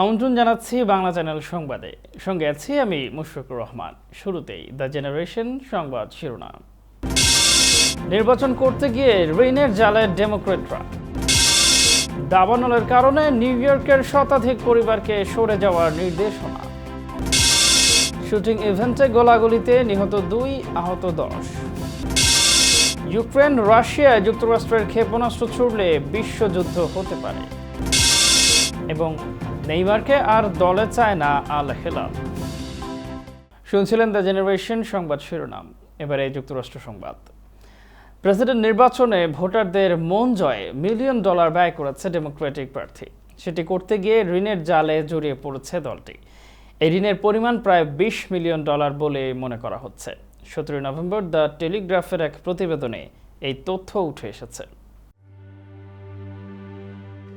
আমন্ত্রণ জানাচ্ছি বাংলা চ্যানেল সংবাদে। সঙ্গে আছি আমি মুশফিকুর রহমান। শুরুতেই দ্য জেনারেশন সংবাদ শিরোনাম। নির্বাচন করতে গিয়ে ঋণের জালে ডেমোক্রেটরা। দাবানলের কারণে নিউ ইয়র্কের শতাধিক পরিবারকে সরে যাওয়ার নির্দেশনা। শুটিং ইভেন্টে গোলাগুলিতে নিহত দুই আহত দশ। ইউক্রেন রাশিয়ায় যুক্তরাষ্ট্রের ক্ষেপণাস্ত্র ছুড়লে বিশ্বযুদ্ধ হতে পারে। এবং নেইমারকে আর দলে চায় না আল হেলাল শুনছিলেন দ্য জেনারেশন সংবাদ শিরোনাম। এবারে যুক্তরাষ্ট্র সংবাদ। প্রেসিডেন্ট নির্বাচনে ভোটারদের মন জয়ে, মিলিয়ন ডলার ব্যয় করেছে ডেমোক্রেটিক প্রার্থী। সেটি করতে গিয়ে ঋণের জালে জড়িয়ে পড়েছে দলটি। এই ঋণের পরিমাণ প্রায় বিশ মিলিয়ন ডলার বলে মনে করা হচ্ছে। সতেরোই নভেম্বর দ্য টেলিগ্রাফের এক প্রতিবেদনে এই তথ্য উঠে এসেছে।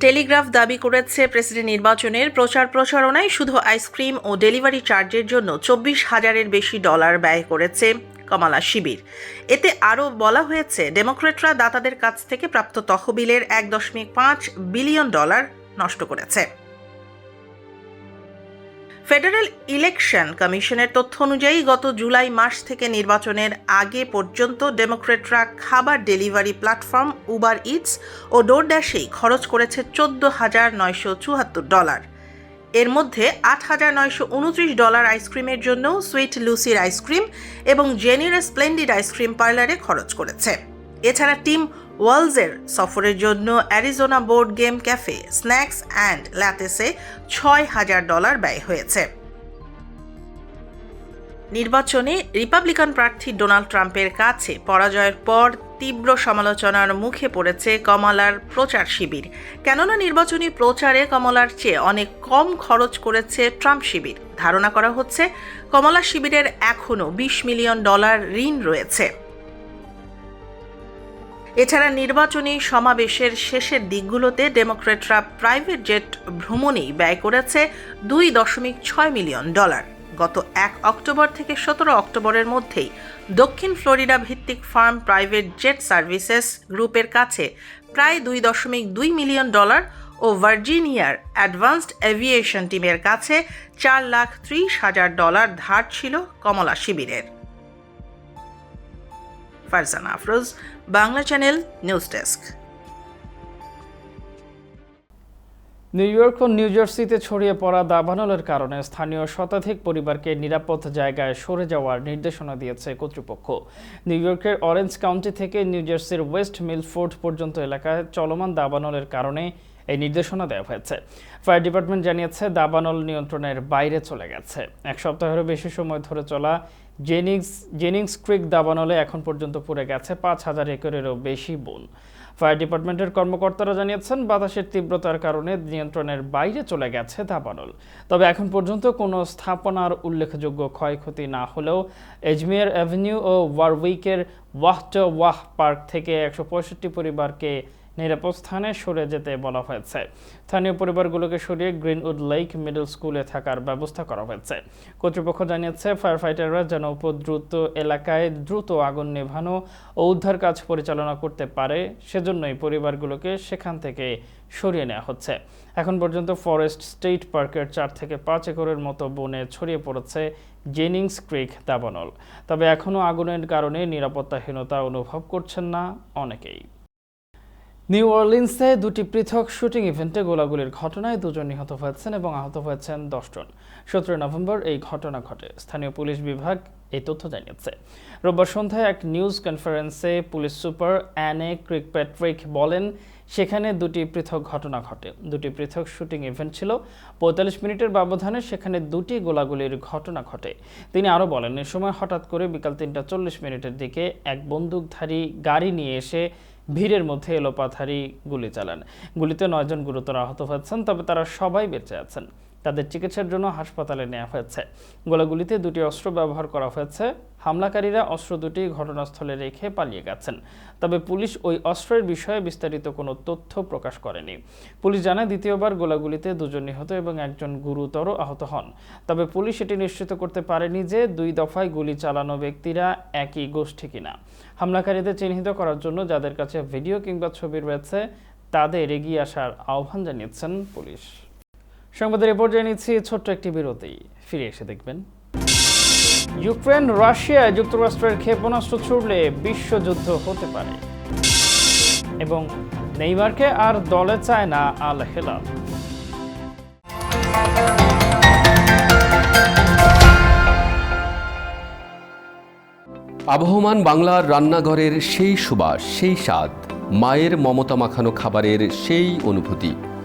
টেলিগ্রাফ দাবি করেছে প্রেসিডেন্ট নির্বাচনের প্রচার প্রচারণায় শুধু আইসক্রিম ও ডেলিভারি চার্জের জন্য চব্বিশ হাজারের বেশি ডলার ব্যয় করেছে কমালা শিবির। এতে আরও বলা হয়েছে, ডেমোক্রেটরা দাতাদের কাছ থেকে প্রাপ্ত তহবিলের এক দশমিক পাঁচ বিলিয়ন ডলার নষ্ট করেছে। ফেডারেল ইলেকশন কমিশনের তথ্য অনুযায়ী গত জুলাই মাস থেকে নির্বাচনের আগে পর্যন্ত ডেমোক্রেটরা খাবার ডেলিভারি প্ল্যাটফর্ম, উবার ইটস ও ডোর ড্যাশেই খরচ করেছে চোদ্দ হাজার নয়শো চুয়াত্তর ডলার। এর মধ্যে আট হাজার নয়শো উনত্রিশ ডলার আইসক্রিমের জন্য সুইট লুসির আইসক্রিম এবং জেনির স্প্লেন্ডিড আইসক্রিম পার্লারে খরচ করেছে। এছাড়া টিম ওয়ালসের সফরের জন্য Arizona board game cafe, snacks and ল্যাতেসে ছয় হাজার ডলার ব্যয় হয়েছে। নির্বাচনে রিপাবলিকান প্রার্থী ডোনাল্ড ট্রাম্পের কাছে পরাজয়ের পর তীব্র সমালোচনার মুখে পড়েছে কমলার প্রচার শিবির। কেননা নির্বাচনী প্রচারে কমলার চেয়ে অনেক কম খরচ করেছে ট্রাম্প শিবির। ধারণা করা হচ্ছে, কমলা শিবিরের এখনও বিশ মিলিয়ন ডলার ঋণ রয়েছে। এছাড়া নির্বাচনী সমাবেশের শেষের দিকগুলোতে ডেমোক্রেটরা প্রাইভেট জেট ভ্রমণেই ব্যয় করেছে দুই দশমিক ছয় মিলিয়ন ডলার। গত এক অক্টোবর থেকে সতেরো অক্টোবরের মধ্যেই দক্ষিণ ফ্লোরিডা ভিত্তিক ফার্ম প্রাইভেট জেট সার্ভিসেস গ্রুপের কাছে প্রায় দুই দশমিক দুই মিলিয়ন ডলার ও ভার্জিনিয়ার অ্যাডভান্সড এভিয়েশন টিমের কাছে চার লাখ ত্রিশ হাজার ডলার ধার ছিল কমলা শিবিরের। Farzana Afroz, Bangla channel news desk. New York ও নিউ জার্সিতে ছড়িয়ে পড়া দাবানলের কারণে স্থানীয় শতাধিক পরিবারকে নিরাপদ জায়গায় সরে যাওয়ার নির্দেশনা দিয়েছে কর্তৃপক্ষ। নিউ ইয়র্কের অরেঞ্জ কাউন্টি থেকে নিউ জার্সির ওয়েস্ট মিলফোর্ড পর্যন্ত এলাকায় চলমান দাবানলের কারণে এই নির্দেশনা দেওয়া হয়েছে। ফায়ার ডিপার্টমেন্ট জানিয়েছে, দাবানল নিয়ন্ত্রণের বাইরে চলে গেছে। এক সপ্তাহেরও বেশি সময় ধরে চলা জেনিংস জেনিংস ক্রিক দাবানলে এখন পর্যন্ত পুড়ে গেছে পাঁচ হাজার একরেরও বেশি বন। ফায়ার ডিপার্টমেন্টের কর্মকর্তারা জানিয়েছেন, বাতাসের তীব্রতার কারণে নিয়ন্ত্রণের বাইরে চলে গেছে দাবানল। তবে এখন পর্যন্ত কোনো স্থাপনার উল্লেখযোগ্য ক্ষয়ক্ষতি না হলেও এজমিয়ার অ্যাভিনিউ ও ওয়ারউইকের ওয়াহট ওয়াহ পার্ক থেকে একশো পঁয়ষট্টি পরিবারকে নিরাপদ স্থানে সরে যেতে বলা হয়েছে। স্থানীয় পরিবারগুলোকে সরিয়ে গ্রিনউড লেক মিডল স্কুলে থাকার ব্যবস্থা করা হয়েছে। কর্তৃপক্ষ জানিয়েছে ফায়ার ফাইটাররা যেন উপদ্রুত এলাকায় দ্রুত আগুন নেভানো ও উদ্ধার কাজ পরিচালনা করতে পারে, সেজন্যই পরিবারগুলোকে সেখান থেকে সরিয়ে নেওয়া হচ্ছে। এখন পর্যন্ত ফরেস্ট স্টেট পার্কের চার থেকে পাঁচ একরের মতো বনে ছড়িয়ে পড়েছে জেনিংস ক্রিক, দাবানল। তবে এখনও আগুনের কারণে নিরাপত্তাহীনতা অনুভব করছেন না অনেকেই। নিউ অর্লিন্সে দুটি পৃথক শুটিং ইভেন্টে গোলাগুলির ঘটনায় দুজন নিহত হয়েছেন এবং আহত হয়েছেন দশজন। সতেরো নভেম্বর এই ঘটনা ঘটে। স্থানীয় পুলিশ বিভাগ এই তথ্য জানিয়েছে। রোববার সন্ধ্যায় এক নিউজ কনফারেন্সে পুলিশ সুপার অ্যানে ক্রিকপ্যাট্রিক বলেন, সেখানে দুটি পৃথক ঘটনা ঘটে। দুটি পৃথক শুটিং ইভেন্ট ছিল। পঁয়তাল্লিশ মিনিটের ব্যবধানে সেখানে দুটি গোলাগুলির ঘটনা ঘটে। তিনি আরও বলেন, এ সময় হঠাৎ করে বিকাল তিনটা চল্লিশ মিনিটের দিকে এক বন্দুকধারী গাড়ি নিয়ে এসে ভিড়ের মধ্যে এলোপাথারি গুলি চালান। গুলিতে নয়জন গুরুতর আহত হয়েছেন, তবে তারা সবাই বেঁচে আছেন। তাদের চিকিৎসার জন্য হাসপাতালে নেওয়া হয়েছে। গোলাগুলিতে দুটি অস্ত্র ব্যবহার করা হয়েছে। হামলাকারীরা অস্ত্র দুটি ঘটনাস্থলে রেখে পালিয়ে গেছেন। তবে পুলিশ ওই অস্ত্রের বিষয়ে বিস্তারিত কোনো তথ্য প্রকাশ করেনি। পুলিশ জানায়, দ্বিতীয়বার গোলাগুলিতে দুজন নিহত এবং একজন গুরুতর আহত হন। তবে পুলিশ এটি নিশ্চিত করতে পারেনি যে দুই দফায় গুলি চালানো ব্যক্তিরা একই গোষ্ঠী কিনা। হামলাকারীদের চিহ্নিত করার জন্য যাদের কাছে ভিডিও কিংবা ছবি রয়েছে, তাদের এগিয়ে আসার আহ্বান জানিয়েছেন পুলিশ। সংবাদের এ পর্যায়ে নিচ্ছি ছোট্ট একটি বিরতি। ফিরে এসে দেখবেন। ইউক্রেন, রাশিয়া, যুক্তরাষ্ট্রের ক্ষেপণাস্ত্র ছুড়লে বিশ্বযুদ্ধ হতে পারে। এবং নেইমারকে আর দলে চায় না আল হেলাল আবহমান বাংলার রান্নাঘরের সেই সুবাস, সেই স্বাদ, মায়ের মমতা মাখানো খাবারের সেই অনুভূতি।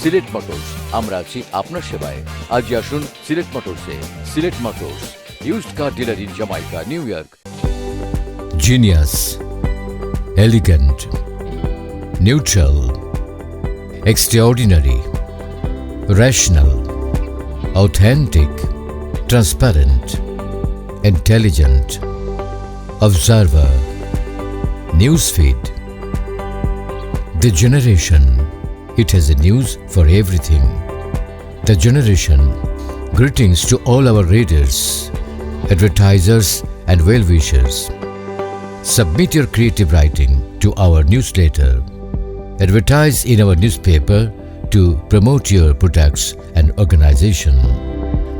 সিলেট মোটরস আমরা আছি আপনার সেবায়। আজ আসুন Sylhet মোটরসে। Sylhet Motors used car dealer in Jamaica New York genius elegant neutral extraordinary rational authentic transparent intelligent observer news feed the generation it has a news for everything. The generation, greetings to all our readers, advertisers, and well wishers. Submit your creative writing to our newsletter. Advertise in our newspaper to promote your products and organization.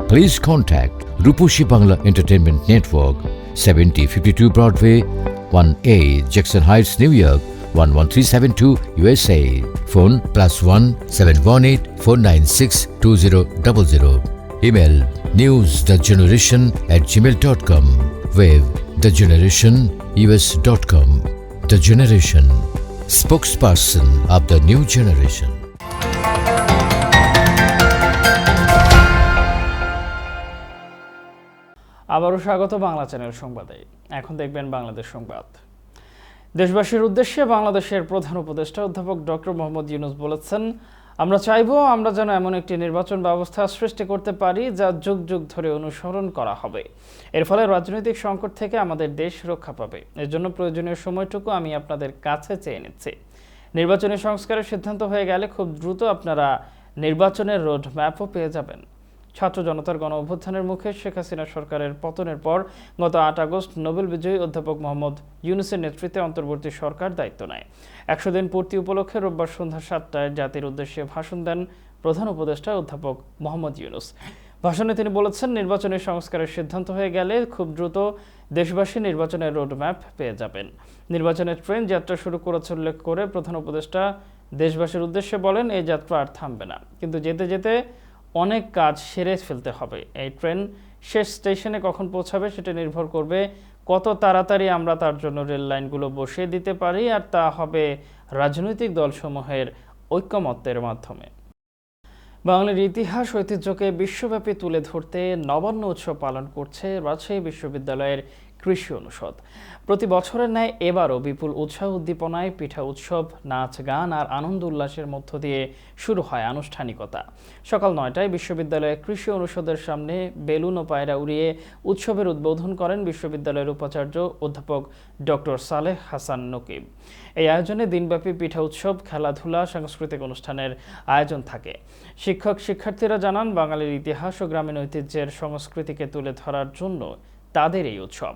Please contact Rupushi Bangla Entertainment Network, 7052 Broadway, 1A, Jackson Heights, New York, 11372 USA. Phone plus 1 718 496 2000. Email newsthegeneration at gmail.com. Web thegenerationus.com. The Generation, spokesperson of the new generation. আবারও স্বাগত Bangla channel সংবাদে এখন দেখবেন বাংলাদেশ সংবাদ দেশবাসীর উদ্দেশ্যে বাংলাদেশের প্রধান উপদেষ্টা অধ্যাপক ডক্টর মোহাম্মদ ইউনুস বলেছেন, আমরা চাইব আমরা যেন এমন একটি নির্বাচন ব্যবস্থা সৃষ্টি করতে পারি যা যুগ যুগ ধরে অনুসরণ করা হবে। এর ফলে রাজনৈতিক সংকট থেকে আমাদের দেশ রক্ষা পাবে। এর জন্য প্রয়োজনীয় সময়টুকু আমি আপনাদের কাছে চেয়ে নিচ্ছি। নির্বাচনী সংস্কারের সিদ্ধান্ত হয়ে গেলে খুব দ্রুত আপনারা নির্বাচনের রোড ম্যাপও পেয়ে যাবেন। ছাত্র জনতার গণ অভ্যুত্থানের মুখে শেখ হাসিনা সরকারের পতনের পর গত আট আগস্ট নোবেল বিজয়ী অধ্যাপক মোহাম্মদ ইউনুসের নেতৃত্বে অন্তর্বর্তী সরকার দায়িত্ব নেয়। একশো দিন পূর্তি উপলক্ষে রোববার সন্ধ্যা সাতটায় জাতির উদ্দেশ্যে ভাষণ দেন প্রধান উপদেষ্টা অধ্যাপক মোহাম্মদ ইউনুস। ভাষণে তিনি বলেছেন, নির্বাচনী সংস্কারের সিদ্ধান্ত হয়ে গেলে খুব দ্রুত দেশবাসী নির্বাচনের রোডম্যাপ পেয়ে যাবেন। নির্বাচনের ট্রেন যাত্রা শুরু করেছে উল্লেখ করে প্রধান উপদেষ্টা দেশবাসীর উদ্দেশ্যে বলেন এই যাত্রা আর থামবে না। কিন্তু যেতে যেতে অনেক কাজ সেরে ফেলতে হবে। এই ট্রেন শেষ স্টেশনে কখন পৌঁছাবে সেটা নির্ভর করবে কত তাড়াতাড়ি আমরা তার জন্য রেল লাইনগুলো বসিয়ে দিতে পারি আর তা হবে রাজনৈতিক দলসমূহের ঐক্যমত্যের মাধ্যমে। বাংলার ইতিহাস ঐতিহ্যকে বিশ্বব্যাপী তুলে ধরতে নবান্ন উৎসব পালন করছে রাজশাহী বিশ্ববিদ্যালয়ের কৃষি অনুষদ। প্রতি বছরের ন্যায় এবারও বিপুল উৎসাহ উদ্দীপনায় পিঠা উৎসব, নাচ গান আর আনন্দ উল্লাসের মধ্য দিয়ে শুরু হয় আনুষ্ঠানিকতা। সকাল নয়টায় বিশ্ববিদ্যালয়ের কৃষি অনুষদের সামনে বেলুন ও পায়রা উড়িয়ে উৎসবের উদ্বোধন করেন বিশ্ববিদ্যালয়ের উপাচার্য অধ্যাপক ডক্টর সালেহ হাসান নকিব। এই আয়োজনে দিনব্যাপী পিঠা উৎসব, খেলাধুলা, সাংস্কৃতিক অনুষ্ঠানের আয়োজন থাকে। শিক্ষক শিক্ষার্থীরা জানান, বাঙালির ইতিহাস ও গ্রামীণ ঐতিহ্যের সংস্কৃতিকে তুলে ধরার জন্য তাদের এই উৎসব।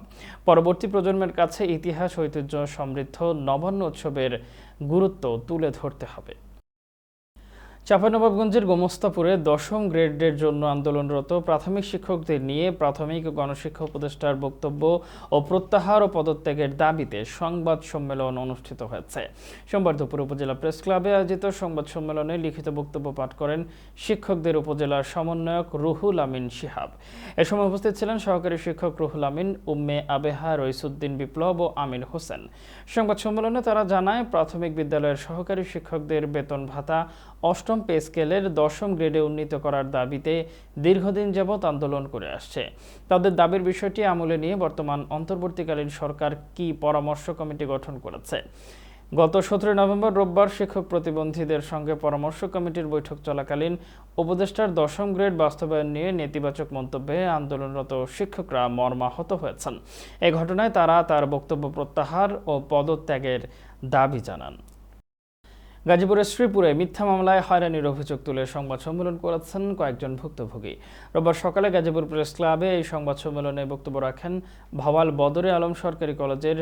পরবর্তী প্রজন্মের কাছে ইতিহাস, ঐতিহ্য সমৃদ্ধ নবান্ন উৎসবের গুরুত্ব তুলে ধরতে হবে। চাঁপাইনবাবগঞ্জের গোমস্তাপুরে দশম গ্রেডের জন্য আন্দোলনরত প্রাথমিক শিক্ষকদের নিয়ে প্রাথমিক গণশিক্ষা উপদেষ্টার বক্তব্য ও প্রত্যাহার ও পদত্যাগের দাবিতে সংবাদ সম্মেলন অনুষ্ঠিত হয়েছে। সোমবার দুপুর উপজেলা প্রেস ক্লাবে আয়োজিত সংবাদ সম্মেলনে লিখিত বক্তব্য পাঠ করেন শিক্ষকদের উপজেলার সমন্বয়ক রুহুল আমিন শিহাব। এ সময় উপস্থিত ছিলেন সহকারী শিক্ষক রুহুল আমিন, উম্মে আবেহা, রইসুদ্দিন বিপ্লব ও আমির হোসেন। সংবাদ সম্মেলনে তারা জানায়, প্রাথমিক বিদ্যালয়ের সহকারী শিক্ষকদের বেতন ভাতা অষ্টম পে স্কেলের দশম গ্রেডে উন্নীত করার দাবিতে দীর্ঘদিন যাবৎ আন্দোলন করে আসছে। তাদের দাবির বিষয়টি আমলে নিয়ে বর্তমান অন্তর্বর্তীকালীন সরকার কি পরামর্শ কমিটি গঠন করেছে? গত সতেরো নভেম্বর রোববার শিক্ষক প্রতিবন্ধীদের সঙ্গে পরামর্শ কমিটির বৈঠক চলাকালীন উপদেষ্টার দশম গ্রেড বাস্তবায়ন নিয়ে নেতিবাচক মন্তব্যে আন্দোলনরত শিক্ষকরা মর্মাহত হয়েছেন। এ ঘটনায় তারা তার বক্তব্য প্রত্যাহার ও পদত্যাগের দাবি জানান। গাজীপুরের শ্রীপুরে মিথ্যা মামলায় হয়রানির অভিযোগ তুলে সংবাদ সম্মেলন করেছেন কয়েকজন ভুক্তভোগী। রোববার সকালে গাজীপুর প্রেস ক্লাবে এই সংবাদ সম্মেলনে বক্তব্য রাখেন ভাওয়াল বদরে আলম সরকারি কলেজের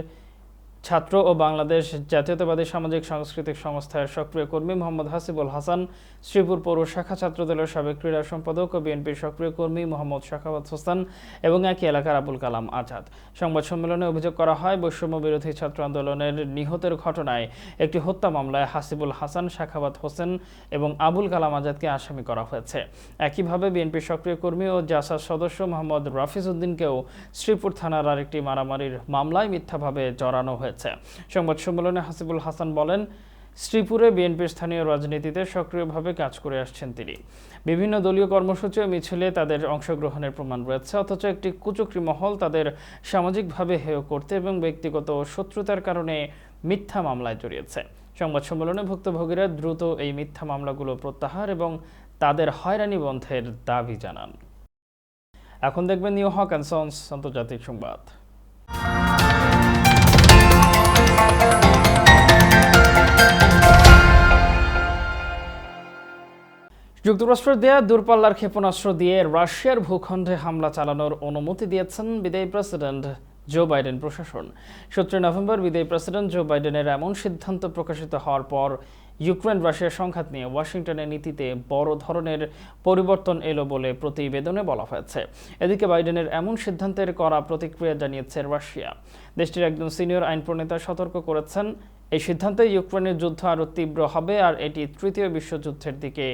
ছাত্র ও বাংলাদেশ জাতীয়তাবাদী সামাজিক সাংস্কৃতিক সংস্থার সক্রিয় কর্মী মোহাম্মদ হাসিবুল হাসান, শ্রীপুর পৌর শাখা ছাত্রদলের সাবেক ক্রীড়া সম্পাদক ও বিএনপির সক্রিয় কর্মী মোহাম্মদ শাখাবাত হোসেন এবং একই এলাকার আবুল কালাম আজাদ। সংবাদ সম্মেলনে অভিযোগ করা হয়, বৈষম্য বিরোধী ছাত্র আন্দোলনের নিহতের ঘটনায় একটি হত্যা মামলায় হাসিবুল হাসান শাখাবাত হোসেন এবং আবুল কালাম আজাদকে আসামি করা হয়েছে। একইভাবে বিএনপির সক্রিয় কর্মী ও জাসার সদস্য মোহাম্মদ রাফিজ উদ্দিনকেও শ্রীপুর থানার আরেকটি মারামারির মামলায় মিথ্যাভাবে জড়ানো হয়েছে। সংবাদ সম্মেলনে হাসিবুল হাসান বলেন, শ্রীপুরে বিএনপির স্থানীয় রাজনীতিতে সক্রিয়ভাবে কাজ করে আসছেন তিনি। বিভিন্ন দলীয় কর্মসূচি ও মিছিলে তাদের অংশগ্রহণের প্রমাণ রয়েছে, অথচ একটি কুচক্রি মহল তাদের সামাজিকভাবে হেয় করতে এবং ব্যক্তিগত শত্রুতার কারণে মিথ্যা মামলায় জড়িয়েছে। সংবাদ সম্মেলনে ভুক্তভোগীরা দ্রুত এই মিথ্যা মামলাগুলো প্রত্যাহার এবং তাদের হয়রানি বন্ধের দাবি জানান। এখন দেখবেন নিউ হক অ্যান্ড সন্স আন্তর্জাতিক সংবাদ। যুক্তরাষ্ট্রের দেয়া দূরপাল্লার ক্ষেপণাস্ত্র দিয়ে রাশিয়ার ভূখণ্ডে হামলা চালানোর অনুমতি দিয়েছেন বিদায়ী প্রেসিডেন্ট জো বাইডেন প্রশাসন। সতেরো নভেম্বর বিদায়ী প্রেসিডেন্ট জো বাইডেনের এমন সিদ্ধান্ত প্রকাশিত হওয়ার পর ইউক্রেন রাশিয়ার সংঘাত নিয়ে ওয়াশিংটনের নীতিতে বড় ধরনের পরিবর্তন এলো বলে প্রতিবেদনে বলা হয়েছে। এদিকে বাইডেনের এমন সিদ্ধান্তের করা প্রতিক্রিয়া জানিয়েছে রাশিয়া। দেশটির একজন সিনিয়র আইন প্রণেতা সতর্ক করেছেন, এই সিদ্ধান্তে ইউক্রেনের যুদ্ধ আরও তীব্র হবে আর এটি তৃতীয় বিশ্বযুদ্ধের দিকে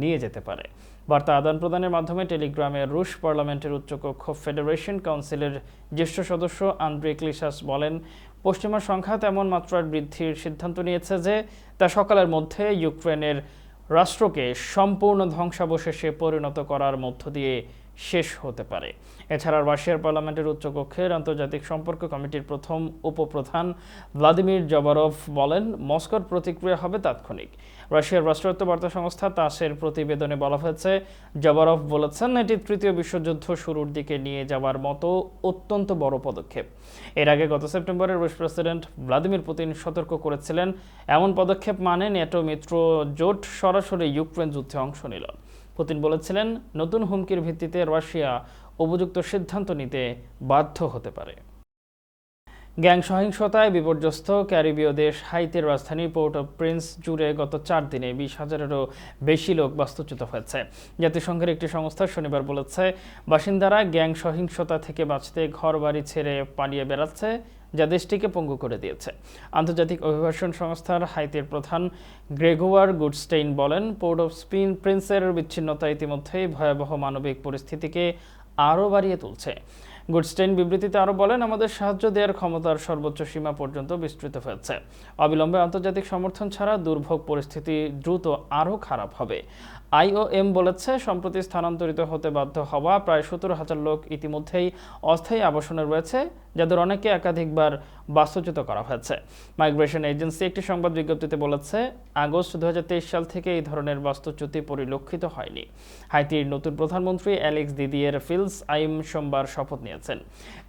নিয়ে যেতে পারে। বার্তা আদান প্রদানের মাধ্যমে টেলিগ্রামে রুশ পার্লামেন্টের উচ্চকক্ষ ফেডারেশন কাউন্সিলের জ্যেষ্ঠ সদস্য আন্দ্রে ক্লিসাস বলেন, পশ্চিমা সংখ্যা তেমন মাত্রার বৃদ্ধির সিদ্ধান্ত নিয়েছে যে, তা সকালের মধ্যে ইউক্রেনের রাষ্ট্রকে সম্পূর্ণ ধ্বংসাবশেষে পরিণত করার মধ্য দিয়ে শেষ হতে পারে। এছাড়া রাশিয়ার পার্লামেন্টের উচ্চকক্ষের আন্তর্জাতিক সম্পর্ক কমিটির প্রথম উপপ্রধান ভ্লাদিমির জবারভ বলেন, মস্কোর প্রতিক্রিয়া হবে তাৎক্ষণিক। রাশিয়ার রাষ্ট্রায়ত্ত বার্তা সংস্থা তাসের প্রতিবেদনে বলা হয়েছে, জবারভ বলেছেন, এটি তৃতীয় বিশ্বযুদ্ধ শুরুর দিকে নিয়ে যাওয়ার মতো অত্যন্ত বড় পদক্ষেপ। এর আগে গত সেপ্টেম্বরে রুশ প্রেসিডেন্ট ভ্লাদিমির পুতিন সতর্ক করেছিলেন, এমন পদক্ষেপ মানে নেটো মিত্র জোট সরাসরি ইউক্রেন যুদ্ধে অংশ নিল। পুতিন বলেছিলেন, নতুন হুমকির ভিত্তিতে রাশিয়া উপযুক্ত সিদ্ধান্ত নিতে বাধ্য হতে পারে। গ্যাং সহিংসতায় বিপর্যস্ত ক্যারিবীয় দেশ হাইতির রাজধানী পোর্ট অফ প্রিন্স জুড়ে গত চার দিনে বিশ হাজারেরও বেশি লোক বাস্তুচ্যুত হয়েছে। জাতিসংঘের একটি সংস্থা শনিবার বলেছে, বাসিন্দারা গ্যাং সহিংসতা থেকে বাঁচতে ঘর বাড়ি ছেড়ে পালিয়ে বেড়াচ্ছে যা দেশটিকে পঙ্গু করে দিয়েছে। আন্তর্জাতিক অভিবাসন সংস্থার হাইতির প্রধান গ্রেগোয়ার গুডস্টেইন বলেন, পোর্ট অফ স্পিন প্রিন্সের বিচ্ছিন্নতা ইতিমধ্যেই ভয়াবহ মানবিক পরিস্থিতিকে আরও বাড়িয়ে তুলছে। গুডস্টেইন বিবৃতিতে আরও বলেন, আমাদের সাহায্য দেওয়ার ক্ষমতার সর্বোচ্চ সীমা পর্যন্ত বিস্তৃত হয়েছে। অবিলম্বে আন্তর্জাতিক সমর্থন ছাড়া দুর্ভোগ পরিস্থিতি দ্রুত আরও খারাপ হবে। আইওএম বলেছে, সম্প্রতি স্থানান্তরিত হতে বাধ্য হওয়া প্রায় সতেরো হাজার লোক ইতিমধ্যেই অস্থায়ী আবাসনে রয়েছে, যাদের অনেকে একাধিকবার বাস্তুচ্যুত করা হয়েছে। মাইগ্রেশন এজেন্সি একটি সংবাদ বিজ্ঞপ্তিতে বলেছে, আগস্ট দু সাল থেকে এই ধরনের বাস্তুচ্যুতি পরিলক্ষিত হয়নি। হাইতির নতুন প্রধানমন্ত্রী অ্যালেক্স দিদিয়ের ফিলস আইম সোমবার শপথ নিয়েছেন।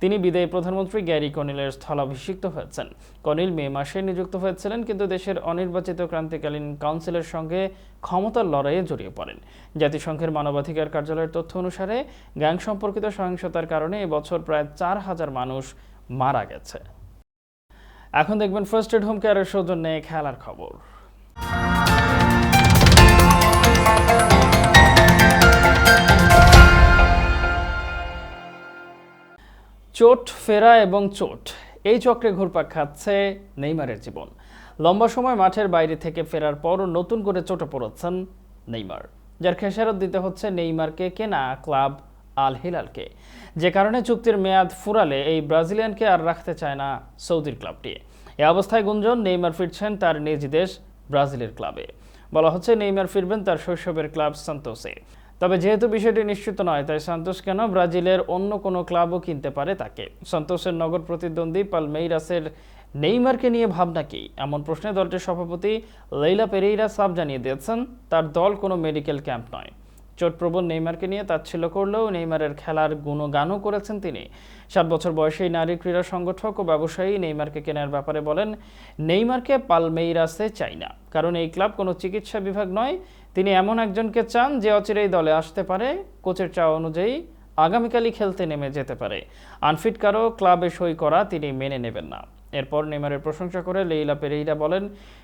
তিনি বিদায়ী প্রধানমন্ত্রী গ্যারি কনিলের স্থলাভিষিক্ত হয়েছেন। কনিল মে মাসে নিযুক্ত হয়েছিলেন, কিন্তু দেশের অনির্বাচিত ক্রান্তিকালীন কাউন্সিলের সঙ্গে ক্ষমতার লড়াইয়ে জড়িয়ে পড়েন। জাতিসংঘের মানবাধিকার কার্যালয়ের তথ্য অনুসারে, গ্যাং সম্পর্কিত সহিংসতার কারণে এবছর প্রায় চার হাজার মানুষ মারা গেছে। এখন দেখবেন ফার্স্ট এড হোম কেয়ারের সৌজন্যে খেলার খবর। চোট, ফেরা এবং চোট, এই চক্রে ঘুরপাক খাচ্ছে নেইমারের জীবন। লম্বা সময় মাঠের বাইরে থেকে ফেরার পরও নতুন করে চোটে পড়েছেন নেইমার। যার খেসারত দিতে হচ্ছে নেইমারকে কেনা ক্লাব আল হিলালকে। যে কারণে চুক্তির মেয়াদ ফুরালে এই ব্রাজিলিয়ানকে আর রাখতে চায় না সৌদির ক্লাবটি। এ অবস্থায় গুঞ্জন, নেইমার ফিরছেন তার নিজ দেশ ব্রাজিলের ক্লাবে। বলা হচ্ছে নেইমার ফিরবেন তার শৈশবের ক্লাব সান্তোসে। তবে যেহেতু বিষয়টি নিশ্চিত নয়, তাই সান্তোস কেন ব্রাজিলের অন্য কোনো ক্লাবও কিনতে পারে তাকে? সান্তোসের নগর প্রতিদ্বন্দ্বী পালমেইরাসের নেইমারকে নিয়ে ভাবনা কি? এমন প্রশ্নে দলটির সভাপতি লেইলা পেরেইরা সাব জানিয়ে দিয়েছেন, তার দল কোনো মেডিকেল ক্যাম্প নয়। চোটপ্রবণ নেইমারকে নিয়ে তাচ্ছিল্য করলেও নেইমারের খেলার গুণগানও করেছেন তিনি। সাত বছর বয়সেই নারী ক্রীড়া সংগঠক ও ব্যবসায়ী নেইমারকে কেনার ব্যাপারে বলেন, নেইমারকে পালমেইরাসে চাই না, কারণ এই ক্লাব কোনো চিকিৎসা বিভাগ নয়। তিনি এমন একজনকে চান যে অচিরেই দলে আসতে পারে। কোচের চাওয়া অনুযায়ী আগামীকালই খেলতে নেমে যেতে পারে। আনফিট কারও ক্লাবে সই করা তিনি মেনে নেবেন না। এরপর নেইমারের প্রশংসা করে লেইলা পেরেইরা বলেন,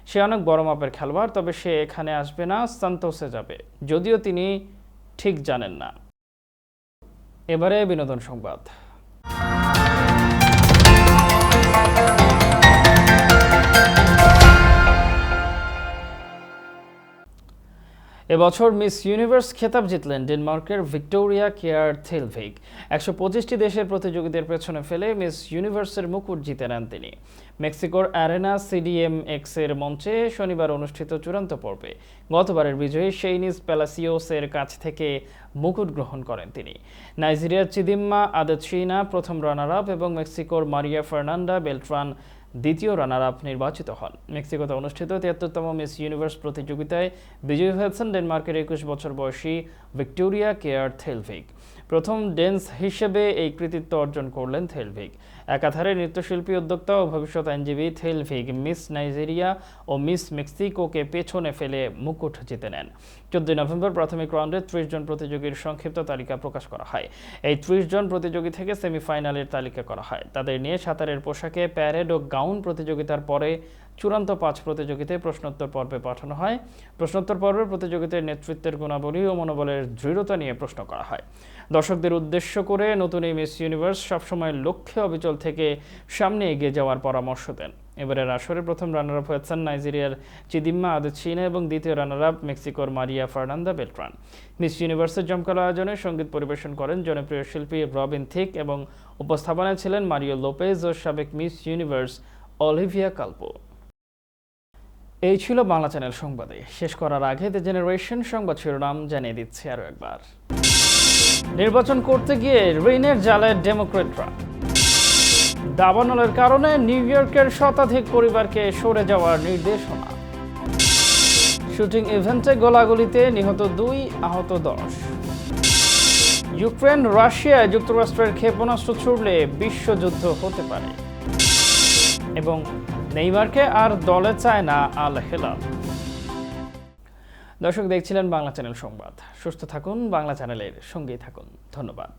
সে অনেক বড় মাপের খেলোয়াড়, তবে সে এখানে আসবে না, সান্তোসে যাবে। যদিও তিনি ঠিক জানেন না। এবারে বিনোদন সংবাদ। এবছর মিস ইউনিভার্স খেতাব জিতলেন ডেনমার্কের ভিক্টোরিয়া কেয়ার থেলভিক একশো পঁচিশটি দেশের প্রতিযোগীদের পেছনে ফেলে মিস ইউনিভার্সের মুকুট জিতে নেন তিনি। মেক্সিকোর অ্যারেনা সিডিএম এক্সের মঞ্চে শনিবার অনুষ্ঠিত চূড়ান্ত পর্বে। গতবারের বিজয়ী সেইনিস প্যালাসিওসের কাছ থেকে মুকুট গ্রহণ করেন তিনি। নাইজেরিয়ার চিদিম্মা আদেচিনা প্রথম রানার আপ এবং মেক্সিকোর মারিয়া ফার্নান্ডা বেলট্রান দ্বিতীয় রানার আপ নির্বাচিত হন। মেক্সিকোতে অনুষ্ঠিত তিয়াত্তরতম মিস ইউনিভার্স প্রতিযোগিতায় বিজয়ী হয়েছেন ডেনমার্কের একুশ বছর বয়সী ভিক্টোরিয়া কেয়ার থেলভিক প্রথম ডেন্স হিসেবে এই কৃতিত্ব অর্জন করলেন থেলভিক একাধারে নৃত্যশিল্পী উদ্যোক্তা ও ভবিষ্যৎ আইনজীবী থেলভিক মিস নাইজেরিয়া ও মিস মেক্সিকোকে পেছনে ফেলে মুকুট জিতে নেন। চোদ্দই নভেম্বর প্রাথমিক রাউন্ডে ত্রিশ জন প্রতিযোগীর সংক্ষিপ্ত তালিকা প্রকাশ করা হয়। এই ত্রিশ জন প্রতিযোগী থেকে সেমিফাইনালের তালিকা করা হয়। তাদের নিয়ে সাঁতারের পোশাকে প্যারেড ও গাউন প্রতিযোগিতার পরে চূড়ান্ত পাঁচ প্রতিযোগিতায় প্রশ্নোত্তর পর্বে পাঠানো হয়। প্রশ্নোত্তর পর্বে প্রতিযোগিতার নেতৃত্বের গুণাবলী ও মনোবলের দৃঢ়তা নিয়ে প্রশ্ন করা হয়। দর্শকদের উদ্দেশ্য করে নতুন এই মিস ইউনিভার্স সবসময় লক্ষ্যে অবিচল থেকে সামনে এগিয়ে যাওয়ার পরামর্শ দেন। এবারের আসরে প্রথম রানার আপ হয়েছেন নাইজেরিয়ার চিদিম্মা আদেচিনা এবং দ্বিতীয় রানার আপ মেক্সিকোর মারিয়া ফার্নান্দা বেলট্রান। মিস ইউনিভার্সের জমকালো আয়োজনে সংগীত পরিবেশন করেন জনপ্রিয় শিল্পী রবিন থিক এবং উপস্থাপনায় ছিলেন মারিও লোপেজ ও সাবেক মিস ইউনিভার্স অলিভিয়া কালপো। এই ছিল বাংলা চ্যানেল সংবাদে। শেষ করার আগে দ্য জেনারেশন সংবাদ শিরোনাম জানিয়ে দিচ্ছি আরও একবার। নির্বাচন করতে গিয়ে ঋণের জালে ডেমোক্রেটরা। দাবানলের কারণে নিউ ইয়র্কের শতাধিক পরিবারকে সরে যাওয়ার নির্দেশনা। শুটিং ইভেন্টে গোলাগুলিতে নিহত দুই, আহত দশ। ইউক্রেন, রাশিয়ায় যুক্তরাষ্ট্রের ক্ষেপণাস্ত্র ছুড়লে বিশ্বযুদ্ধ হতে পারে। এবং নেইমারকে আর দলে চায় না আল হেলাল। দর্শক, দেখছিলেন বাংলা চ্যানেল সংবাদ। সুস্থ থাকুন, বাংলা চ্যানেলের সঙ্গেই থাকুন। ধন্যবাদ।